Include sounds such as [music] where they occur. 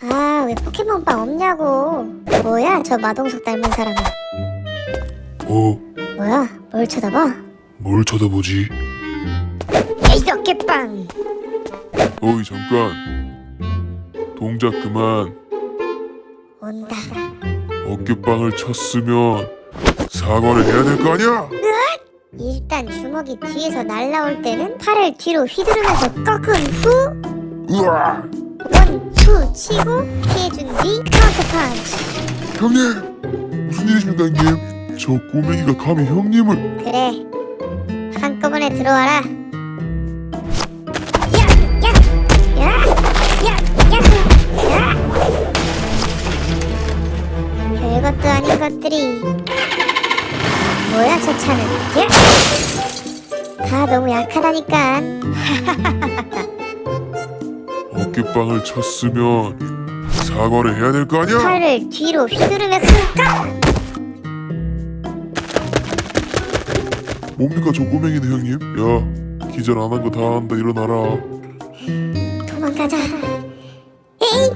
아, 왜 포켓몬빵 없냐고. 뭐야, 저 마동석 닮은 사람은. 어, 뭐야, 뭘 쳐다봐? 뭘 쳐다보지? 에이, 어깨빵! 어이, 잠깐. 동작 그만. 온다. 어깨빵을 쳤으면 사과를 해야 될 거 아니야? 일단 주먹이 뒤에서 날라올 때는 팔을 뒤로 휘두르면서 꺾은 후, 으아! 원, 투 치고 피해준 뒤 카운터 펀치. 형님! 무슨 일이십니까, 형님? 저 꼬맹이가 감히 형님을... 그래, 한꺼번에 들어와라. 별것도 아닌 것들이. 뭐야, 저 차는? 야! 다 너무 약하다니까. [laughs] 어깨빵을 쳤으면 사과를 해야 될 거 아니야? 팔을 뒤로 휘두르면서 까! 뭡니까 저 꼬맹이는 형님? 야 기절 안 한 거다 한다 일어나라 도망가자. 에이,